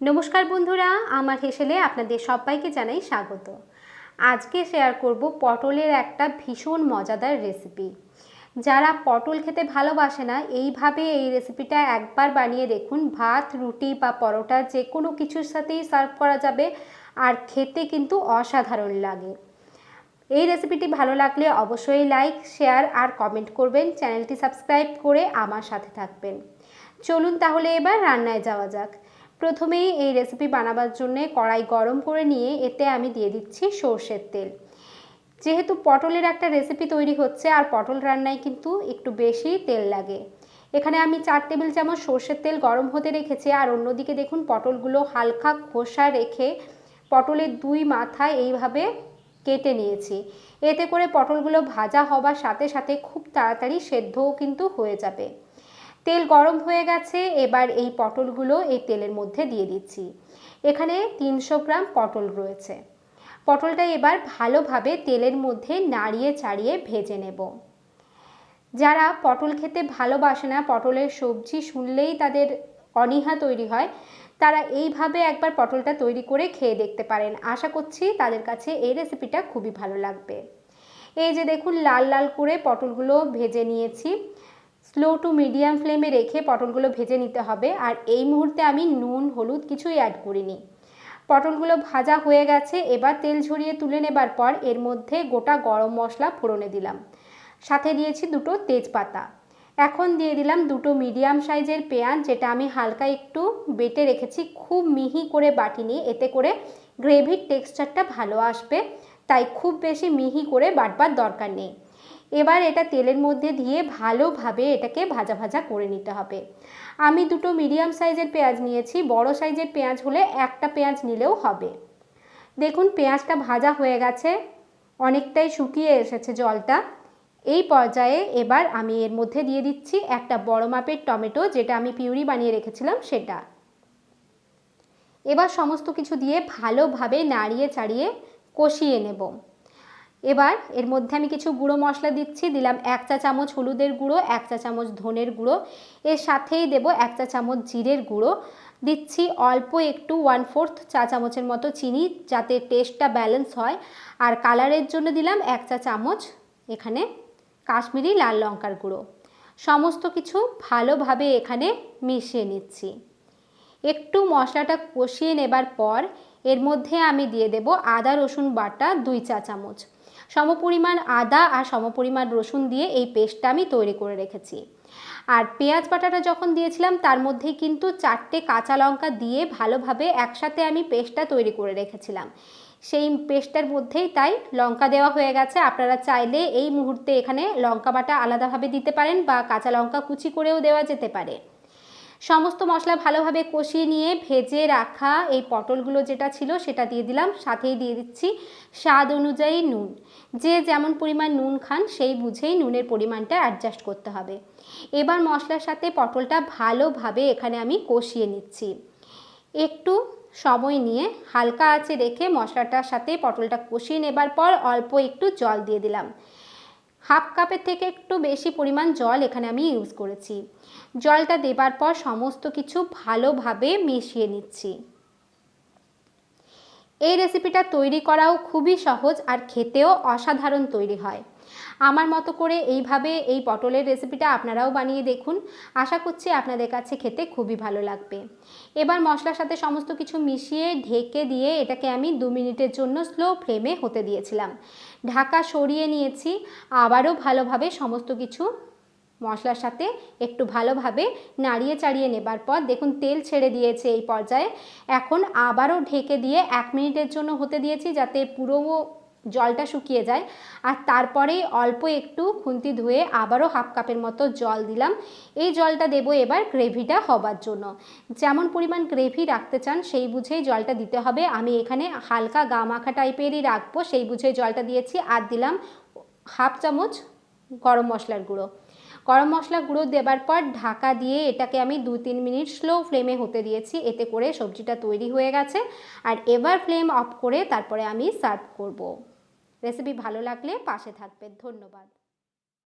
নমস্কার বন্ধুরা, আমার হেসেলে আপনাদের সবাইকে জানাই স্বাগত। আজকে শেয়ার করব পটলের একটা ভীষণ মজাদার রেসিপি যারা পটল খেতে ভালোবাসে না, এইভাবে এই রেসিপিটা একবার বানিয়ে দেখুন। ভাত, রুটি বা পরোটা যে কোনো কিছুর সাথেই সার্ভ করা যাবে আর খেতে কিন্তু অসাধারণ লাগে। এই রেসিপিটি ভালো লাগলে অবশ্যই লাইক শেয়ার আর কমেন্ট করবেন। চ্যানেলটি সাবস্ক্রাইব করে আমার সাথে থাকবেন। চলুন তাহলে এবার রান্নায় যাওয়া যাক। প্রথমেই এই রেসিপি বানাবার জন্য কড়াই গরম করে নিয়ে এতে আমি দিয়ে দিচ্ছি সর্ষের তেল। যেহেতু পটলের একটা রেসিপি তৈরি হচ্ছে, আর পটল রান্নায় কিন্তু একটু বেশি তেল লাগে। এখানে আমি চার টেবিল চামচ সর্ষের তেল গরম হতে রেখেছি, আর অন্যদিকে দেখুন পটলগুলো হালকা খোসা রেখে পটলের দুই মাথায় এইভাবে কেটে নিয়েছি। এতে করে পটলগুলো ভাজা হবার সাথে সাথে খুব তাড়াতাড়ি সেদ্ধও কিন্তু হয়ে যাবে। তেল গরম হয়ে গেছে, এবার এই পটলগুলো এই তেলের মধ্যে দিয়ে দিচ্ছি। এখানে তিনশো গ্রাম পটল রয়েছে। পটলটা এবার ভালোভাবে তেলের মধ্যে নাড়িয়ে চাড়িয়ে ভেজে নেব। যারা পটল খেতে ভালোবাসে না, পটলের সবজি শুনলেই তাদের অনীহা তৈরি হয়। তারা এইভাবে একবার পটলটা তৈরি করে খেয়ে দেখতে পারেন। আশা করছি তাদের কাছে এই রেসিপিটা খুবই ভালো লাগবে। এই যে দেখুন, লাল লাল করে পটলগুলো ভেজে নিয়েছি। স্লো টু মিডিয়াম ফ্লেমে রেখে পটলগুলো ভেজে নিতে হবে। আর এই মুহূর্তে আমি নুন, হলুদ কিছুই অ্যাড করিনি। পটলগুলো ভাজা হয়ে গেছে, এবার তেল ঝরিয়ে তুলে নেবার পর এর মধ্যে গোটা গরম মশলা ফোড়নে দিলাম। সাথে দিয়েছি দুটো তেজপাতা। এখন দিয়ে দিলাম দুটো মিডিয়াম সাইজের পেঁয়াজ, যেটা আমি হালকা একটু বেটে রেখেছি, খুব মিহি করে বাটিনি, এতে করে গ্রেভির টেক্সচারটা ভালো আসবে। তাই খুব বেশি মিহি করে বাটবার দরকার নেই। এবার এটা তেলের মধ্যে দিয়ে ভালোভাবে এটাকে ভাজা ভাজা করে নিতে হবে। আমি দুটো মিডিয়াম সাইজের পেঁয়াজ নিয়েছি, বড় সাইজের পেঁয়াজ হলে একটা পেঁয়াজ নিলেও হবে। দেখুন, পেঁয়াজটা ভাজা হয়ে গেছে, অনেকটাই শুকিয়ে এসেছে জলটা। এই পর্যায়ে এবার আমি এর মধ্যে দিয়ে দিচ্ছি একটা বড় মাপের টমেটো, যেটা আমি পিউরি বানিয়ে রেখেছিলাম সেটা। এবার সমস্ত কিছু দিয়ে ভালোভাবে নাড়িয়ে চাড়িয়ে কষিয়ে নেব। এবার এর মধ্যে আমি কিছু গুঁড়ো মশলা দিচ্ছি, দিলাম এক চা চামচ হলুদের গুঁড়ো, এক চা চামচ ধনের গুঁড়ো, এর সাথেই দেব এক চা চামচ জিরের গুঁড়ো, দিচ্ছি অল্প একটু ওয়ান ফোর্থ চা চামচের মতো চিনি যাতে টেস্টটা ব্যালেন্স হয়, আর কালারের জন্য দিলাম এক চা চামচ এখানে কাশ্মীরি লাল লঙ্কার গুঁড়ো। সমস্ত কিছু ভালোভাবে এখানে মিশিয়ে নিচ্ছি। একটু মশলাটা কষিয়ে নেবার পর এর মধ্যে আমি দিয়ে দেব আদা রসুন বাটা দুই চা চামচ। সমপরিমাণ আদা আর সমপরিমাণ রসুন দিয়ে এই পেস্টটা আমি তৈরি করে রেখেছি। আর পেঁয়াজ বাটাটা যখন দিয়েছিলাম, তার মধ্যে কিন্তু চারটে কাঁচা লঙ্কা দিয়ে ভালোভাবে একসাথে আমি পেস্টটা তৈরি করে রেখেছিলাম। সেই পেস্টটার মধ্যেই তাই লঙ্কা দেওয়া হয়ে গেছে। আপনারা চাইলে এই মুহূর্তে এখানে লঙ্কা বাটা আলাদাভাবে দিতে পারেন বা কাঁচা লঙ্কা কুচি করেও দেওয়া যেতে পারে। সমস্ত মশলা ভালোভাবে কষিয়ে নিয়ে ভেজে রাখা এই পটলগুলো যেটা ছিল সেটা দিয়ে দিলাম, সাথেই দিয়ে দিচ্ছি স্বাদ অনুযায়ী নুন। যে যেমন পরিমাণ নুন খান, সেই বুঝেই নুনের পরিমাণটা অ্যাডজাস্ট করতে হবে। এবার মশলার সাথে পটলটা ভালোভাবে এখানে আমি কষিয়ে নিচ্ছি। একটু সময় নিয়ে হালকা আছে রেখে মশলাটার সাথে পটলটা কষিয়ে নেবার পর অল্প একটু জল দিয়ে দিলাম। হাফ কাপের থেকে একটু বেশি পরিমাণ জল এখানে আমি ইউজ করেছি। জলটা দেবার পর সমস্ত কিছু ভালোভাবে মিশিয়ে নিচ্ছি। এই রেসিপিটা তৈরি করাও খুবই সহজ আর খেতেও অসাধারণ তৈরি হয়। আমার মতো করে এইভাবে এই পটলের রেসিপিটা আপনারাও বানিয়ে দেখুন। আশা করছি আপনাদের কাছে খেতে খুবই ভালো লাগবে। এবার মশলার সাথে সমস্ত কিছু মিশিয়ে ঢেকে দিয়ে এটাকে আমি দু মিনিটের জন্য স্লো ফ্লেমে হতে দিয়েছিলাম। ঢাকা সরিয়ে নিয়েছি। আবারও ভালোভাবে সমস্ত কিছু মশলার সাথে একটু ভালোভাবে নাড়িয়ে চাড়িয়ে নেবার পর দেখুন তেল ছেড়ে দিয়েছে এই পর্যায়ে। এখন আবারও ঢেকে দিয়ে এক মিনিটের জন্য হতে দিয়েছি যাতে পুরো জলটা শুকিয়ে যায়। আর তারপরেই অল্প একটু খুন্তি ধুয়ে আবারও হাফ কাপের মতো জল দিলাম। এই জলটা দেবো এবার গ্রেভিটা হবার জন্য। যেমন পরিমাণ গ্রেভি রাখতে চান সেই বুঝেই জলটা দিতে হবে। আমি এখানে হালকা গা মাখা টাইপেরই রাখব সেই বুঝেই জলটা দিয়েছি। আর দিলাম হাফ চামচ গরম মশলার গুঁড়ো। গরম মশলা গুঁড়ো দেবার পর ঢাকা দিয়ে এটাকে আমি দু তিন মিনিট স্লো ফ্লেমে হতে দিয়েছি। এতে করে সবজিটা তৈরি হয়ে গেছে। আর এবার ফ্লেম অফ করে তারপরে আমি সার্ভ করব। রেসিপি ভালো লাগলে পাশে থাকবে ধন্যবাদ।